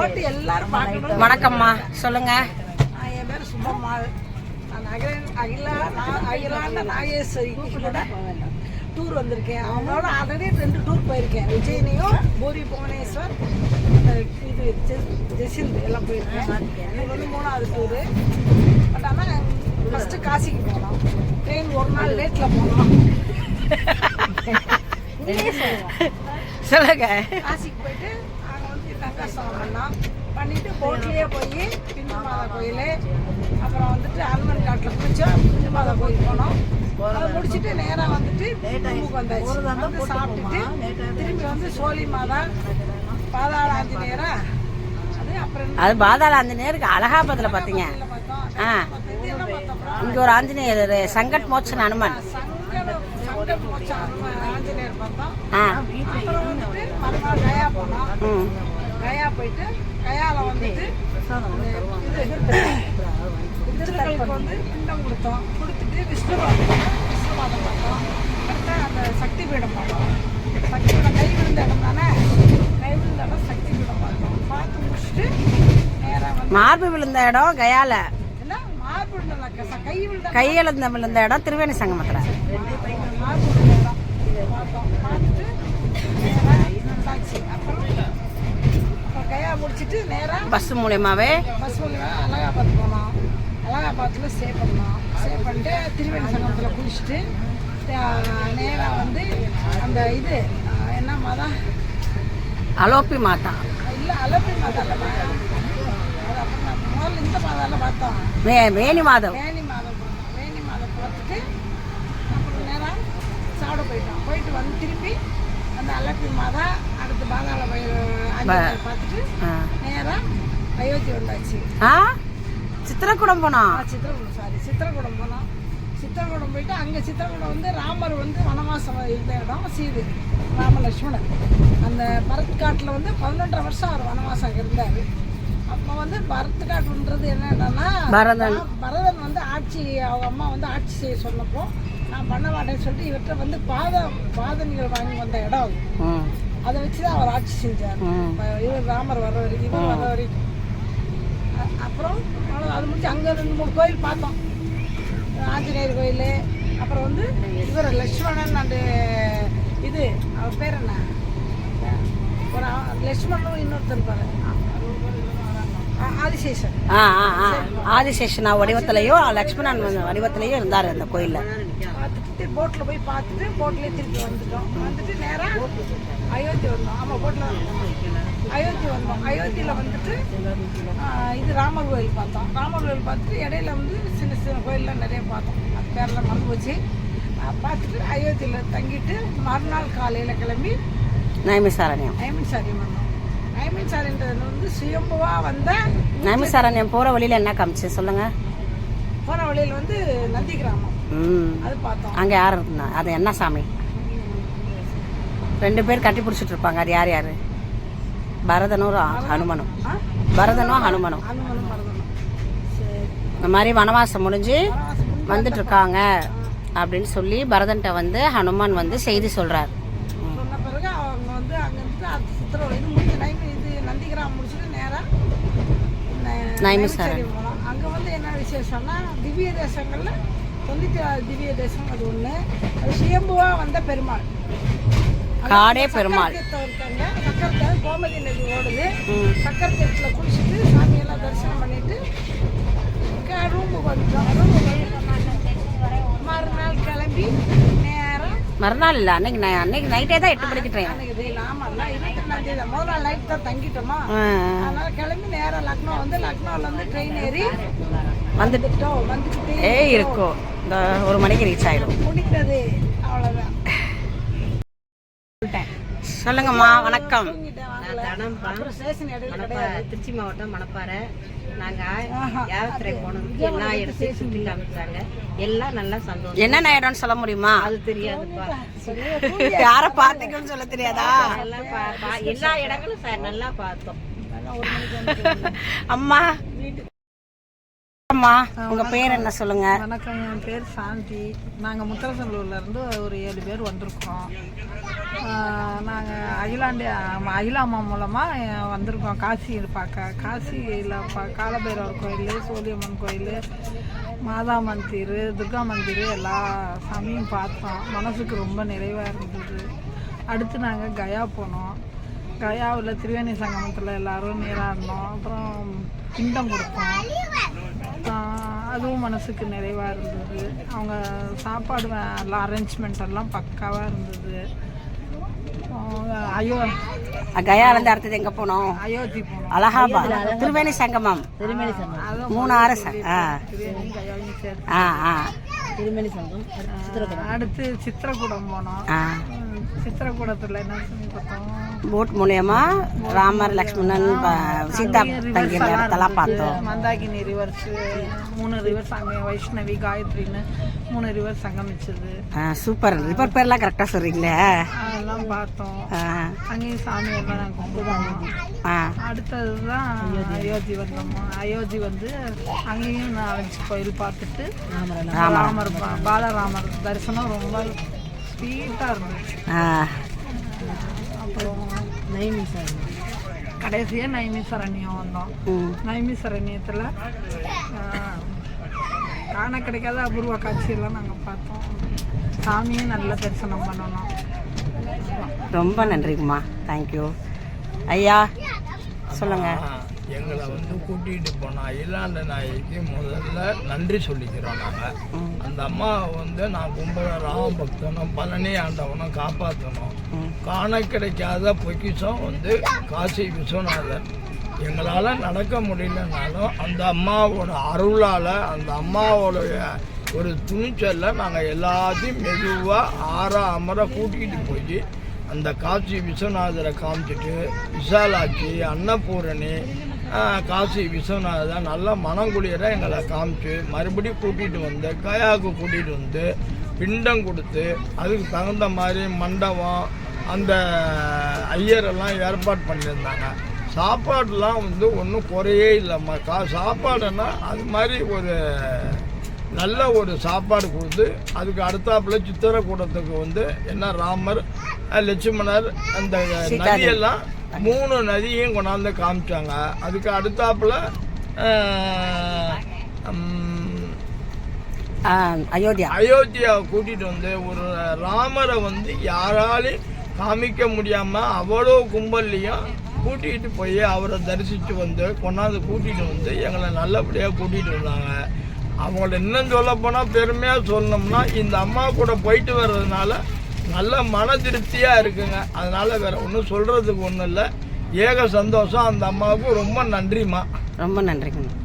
போட்டு எல்லாரும் பார்க்கணும் வணக்கம்மா. சொல்லுங்க. நான் என் பேர் சுப்பம்மாள் நான் அகில அகிலா அகிலாண்ட நாகேஸ்வரி கூட டூர் வந்திருக்கேன். அவங்களோட ஆல்ரெடி ரெண்டு டூர் போயிருக்கேன். விஜயனையும் பூரி புவனேஸ்வர் இது ஜெசிந்த் எல்லாம் போயிருக்கேன். இது வந்து மூணாவது டூரு பட் ஆனால் ஃபஸ்ட்டு காசிக்கு போனோம். ட்ரெயின் ஒரு நாள் லேட்டில் போனோம். சொல்லுங்க. காசிக்கு போயிட்டு பண்ணோம் பண்ணிட்டு போட்லேயே போய் பிந்து மாதா கோயில் அப்புறம் வந்துட்டு அனுமன் காட்டில் குளிச்சோம் பிந்து மாதா கோயில் போனோம். அதை முடிச்சுட்டு நேராக வந்துட்டு ரூமுக்கு வந்தாச்சு. வந்து சாப்பிட்டுட்டு திரும்பி வந்து சோழி மாதா பாதாள ஆஞ்சநேயரா அது அப்புறம் அது பாதாள ஆஞ்சநேயருக்கு அலகாபாத்தில் பார்த்தீங்க ஆ. இங்கே ஒரு ஆஞ்சநேயர் சங்கட் மோச்சன் அனுமன் ஆஞ்சநேயர் பார்த்தோம். ஆ. அப்புறம் வந்துட்டு மறுநாள் கயா போனோம். ம். கயா போயிட்டு கயால வந்துட்டு திருக்கலுக்கு வந்து பிண்டம் கொடுத்தோம். கொடுத்துட்டு விஷ்ணுவாதம் விஷ்ணுவாதம் பார்த்தோம். அடுத்து அந்த சக்தி பீடம் பார்த்தோம். சக்தி பீடம் கை விழுந்த இடம் தானே? கை விழுந்த இடம் சக்தி பீடம் பார்த்தோம். பார்த்து முடிச்சுட்டு நேராக மார்பு விழுந்த இடம் கயால. என்ன? மார்பு விழுந்த கை விழுந்த கையெழுந்த விழுந்த இடம் திருவேணி சங்கமத்தில். மார்பு விழுந்த இடம். பார்த்தோம் நேராக வந்தாச்சு அப்புறம் அப்புறம் கயா முடிச்சிட்டு நேராக பஸ் மூலியமாவே? பஸ் மூலியமா அலகாபாத் போனோம் அலகாபாத்தில் ஸ்டே பண்ணோம் ஸ்டே பண்ணிட்டு திருவேணி சங்கமத்தில் குளிச்சுட்டு நேராக வந்து அந்த இது என்ன மதம் அலோப்பி மாதா. இல்லை அலப்பி நான் முதல்ல இந்த மாதம்லாம் பார்த்தோம். வே வேணி மாதம். வேணி மாதம் போனோம். வேணி மாதம் பார்த்துட்டு அப்புறம் நேராக சாப்பிட போயிட்டோம். போயிட்டு வந்து திருப்பி அந்த அலப்பி மாதம் அடுத்து பாதாள பார்த்துட்டு. நேராக அயோத்தி வந்தாச்சு. ஆ? சித்திரக்கூடம் போனோம் சித்திரகூடம் சாரி சித்திரகூடம் போனோம் சித்திரகூடம் போயிட்டு அங்கே சித்திரகூடம் வந்து ராமர் வந்து வனவாசம் இருந்த இடம் சீது ராம லட்சுமணன் அந்த பரத்காட்டில் வந்து பதினொன்றரை வருஷம் அவர் வனவாசம் இருந்தார். அப்போ வந்து பரத்காட்டுன்றது என்னன்னா பரதன். பரதன் வந்து ஆட்சி அவங்க அம்மா வந்து ஆட்சி செய்ய சொன்னப்போ நான் பண்ண மாட்டேன்னு சொல்லிட்டு இவர்கிட்ட வந்து பாத பாதணிகள் வாங்கி வந்த இடம் அது. அதை வச்சு தான் அவர் ஆட்சி செஞ்சார். இவர் ராமர் வர வரைக்கும் இவர் வர வரைக்கும். அப்புறம் அது முடிச்சு அங்கே ரெண்டு மூணு கோயில் பார்த்தோம். ஆஞ்சநேயர் கோயில். அப்புறம் வந்து இவர் லட்சுமணன் அண்டு இது அவர் பேர் என்ன? ஒரு லட்சுமணனும் இன்னொருத்தர் இருப்பாரு ஆ- ஆ ஆ ஆ. ஆதிசேஷனா வடிவத்திலையும் லக்ஷ்மணன் வந்து வடிவத்திலையும் இருந்தார் அந்த கோயிலில். பார்த்துட்டு போட்டில் போய் பார்த்துட்டு போட்லேயே திருப்பி வந்துட்டோம். வந்துட்டு நேராக அயோத்தி வந்தோம். ஆமாம் போட்டில் அயோத்தி வந்தோம். அயோத்தியில் வந்துட்டு இது ராமர் கோயில் பார்த்தோம். ராமர் கோயில் பார்த்துட்டு இடையில வந்து சின்ன சின்ன கோயிலெலாம் நிறைய பார்த்தோம். அது பேரெல்லாம் மறந்து போச்சு. பார்த்துட்டு அயோத்தியில் தங்கிட்டு மறுநாள் காலையில் கிளம்பி நைமிசாரண்யம் நயமின்சாரியம் வந்தோம். நயமின்சாரின்றது வந்து சுயம்புவாக வந்த நைமிசாரண்யம் போகிற வழியில் என்ன காமிச்சு? சொல்லுங்க. போன வழியில் வந்து நந்தி கிராமம். ம். அது பார்த்தோம். அங்கே யார் இருந்தா? அது என்ன சாமி? ரெண்டு பேர் கட்டி பிடிச்சிட்டு இருப்பாங்க. அது யார் யார்? பரதனும் ஹனுமனும் பரதனும். ஹனுமனும் இந்த மாதிரி வனவாசம் முடிஞ்சு வனவாசம் முடிஞ்சு வந்துட்டு இருக்காங்க அப்படின்னு சொல்லி பரதன்ட்ட வந்து ஹனுமான் வந்து செய்தி சொல்றார் சொன்ன பிறகு அவங்க வந்து அங்கேருந்து அது சித்திரம் இது முடிஞ்சு நைமி இது நந்திகிராமம் முடிச்சுட்டு நேராக போனோம் அங்கே வந்து என்ன விசேஷம்னா திவ்ய தேசங்களில் தொண்ணூற்றி ஆறு திவ்ய தேசம் அது ஒன்று அது சுயம்புவாக வந்த பெருமாள். காடே பெருமாள். இருக்காங்க சக்கரத்தை கோமதி நதி ஓடுது. ம். சக்கரத்தீர்த்தில் குளிச்சுட்டு சாமியெல்லாம் தரிசனம் பண்ணிட்டு ரூமுக்கு வந்துட்டோம் ரூமுக்கு மறுநாள் கிளம்பி நேரம் மறுநாள் இல்லை அன்னைக்கு அன்னைக்கு நைட்டே தான் எட்டு மணிக்கு ட்ரெயின் அன்னைக்கு இது ஆமாம்ல இருபத்தி ரெண்டாம் தேதி முதல் நாள் நைட் தான் தங்கிட்டோமா? அதனால கிளம்பி நேரம் லக்னோ வந்து லக்னோவில் வந்து ட்ரெயின் ஏறி வந்துட்டு வந்துட்டோம் ஏய் இருக்கும் இந்த ஒரு மணிக்கு ரீச் ஆயிடும் முடிந்தது. அவ்வளோதான் சொல்லுங்கம்மா வணக்கம். திருச்சி மாவட்டம் மணப்பாறை. போனதுக்கு எல்லா இடத்தையும் எல்லாம் நல்லா சந்தோஷம். என்னென்ன இடம்னு சொல்ல முடியுமா? அது தெரியாதுப்பா. யார பார்த்தீங்கன்னு சொல்ல தெரியாதா? எல்லா இடங்களும் நல்லா பார்த்தோம். அம்மா. அம்மா உங்க பேர் என்ன சொல்லுங்க? வணக்கம் என் பேர் சாந்தி. நாங்கள் முத்தரசனூர்ல இருந்து ஒரு ஏழு பேர் வந்திருக்கோம். நாங்கள் அகிலாண்டி அகிலாமா அகிலா அம்மா மூலமாக வந்திருக்கோம். காசி பார்க்க காசியில் பா காலபைரவர் கோயில் சோழியம்மன் கோயில் மாதா மந்திர் துர்கா மந்திர் எல்லா சாமியும் பார்த்தோம். மனசுக்கு ரொம்ப நிறைவாக இருந்தது. அடுத்து நாங்கள் கயா போனோம். கயாவில் திரிவேணி சங்கமத்தில் எல்லாரும் நீராடினோம். அப்புறம் பிண்டம் கொடுத்தோம். அதுவும் மனசுக்கு நிறைவாக இருந்தது. அவங்க சாப்பாடு எல்லாம் அரேஞ்ச்மெண்ட் எல்லாம் பக்காவாக இருந்தது. அவங்க அயோ கயால இருந்து அடுத்தது எங்க போனோம்? அயோத்தி போனோம். அலகாபாத். திருவேணி சங்கமம். திருமணி சங்கம் அதுவும் மூணு ஆறு ச- ஆ. திரிவேணி ஆ ஆ. திருமணி சங்கம் அடுத்து சித்திரக்கூடம் போனோம். சித்திரக்கூடத்தில் என்ன சொல்லி பார்த்தோம்? போட் மூலியமா ராமர் லக்ஷ்மணன் சீதா தங்கிய இடத்தெல்லாம் பார்த்தோம். மந்தாகினி ரிவர்ஸ் மூணு ரிவர்ஸ் அங்கே வைஷ்ணவி காயத்ரின்னு மூணு ரிவர்ஸ் சங்கமிச்சது. சூப்பர். ரிப்பர் பேர்லாம் கரெக்டாக சொல்றீங்களே. அதெல்லாம் பார்த்தோம். அங்கேயும் சாமி எல்லாம் நாங்கள் கும்பிடுவோம். அடுத்தது தான் அயோத்தி வந்தோம் அயோத்தி வந்து அங்கேயும் நாலஞ்சு கோயில் பார்த்துட்டு ராமர். பாலராமர் தரிசனம் ரொம்ப ஸ்வீட்டாக இருந்துச்சு. அப்புறம் நைமி சார் கடைசியாக நைமிசரண்யம் வந்தோம் நைமிசரண்யத்தில் காண கிடைக்காத அபூர்வ காட்சியெல்லாம் நாங்கள் பார்த்தோம். சாமியும் நல்ல தரிசனம் பண்ணணும். ரொம்ப நன்றிங்கம்மா. தேங்க்யூ ஐயா சொல்லுங்க. எங்களை வந்து கூட்டிகிட்டு போன அயிலாண்ட நாய்க்கு முதல்ல நன்றி சொல்லிக்கிறோம் நாங்கள் அந்த அம்மா வந்து நான் கும்பல ராமபக்தனும் பழனி ஆண்டவனும் காப்பாற்றணும் காண கிடைக்காத பொக்கிஷம் வந்து காசி விஸ்வநாதன் எங்களால் நடக்க முடியலனாலும் அந்த அம்மாவோட அருளால் அந்த அம்மாவோடைய ஒரு துணிச்சலில் நாங்கள் எல்லாத்தையும் மெதுவாக ஆற அமர கூட்டிகிட்டு போய் அந்த காசி விஸ்வநாதரை காமிச்சிட்டு விசாலாட்சி அன்னபூரணி காசி விஸ்வநாதர் நல்லா மனங்குளிர எங்களை காமிச்சு மறுபடியும் கூட்டிகிட்டு வந்து கயாவுக்கு கூட்டிகிட்டு வந்து பிண்டம் கொடுத்து அதுக்கு தகுந்த மாதிரி மண்டபம் அந்த ஐயரெல்லாம் ஏற்பாடு பண்ணியிருந்தாங்க. சாப்பாடுலாம் வந்து ஒன்றும் குறையே இல்லைம்மா கா சாப்பாடுன்னா அது மாதிரி ஒரு நல்ல ஒரு சாப்பாடு கொடுத்து அதுக்கு அடுத்தாப்புல சித்திரக்கூடத்துக்கு வந்து என்ன ராமர் லட்சுமணர் அந்த நதியெல்லாம் மூணு நதியையும் கொண்டாந்து காமிச்சாங்க. அதுக்கு அடுத்தாப்புல அயோத்தியா. அயோத்தியாவை கூட்டிட்டு வந்து ஒரு ராமரை வந்து யாராலையும் காமிக்க முடியாம அவ்வளோ கும்பல்லையும் கூட்டிகிட்டு போய் அவரை தரிசித்து வந்து கொண்டாந்து கூட்டிகிட்டு வந்து எங்களை நல்லபடியாக கூட்டிகிட்டு வந்தாங்க. அவங்கள இன்னும் சொல்ல போனால் பெருமையாக சொல்லணும்னா இந்த அம்மா கூட போயிட்டு வர்றதுனால நல்ல மன திருப்தியாக இருக்குங்க. அதனால் வேற ஒன்றும் சொல்கிறதுக்கு ஒன்றும் இல்லை. ஏக சந்தோஷம். அந்த அம்மாவுக்கு ரொம்ப நன்றிம்மா. ரொம்ப நன்றிங்கம்மா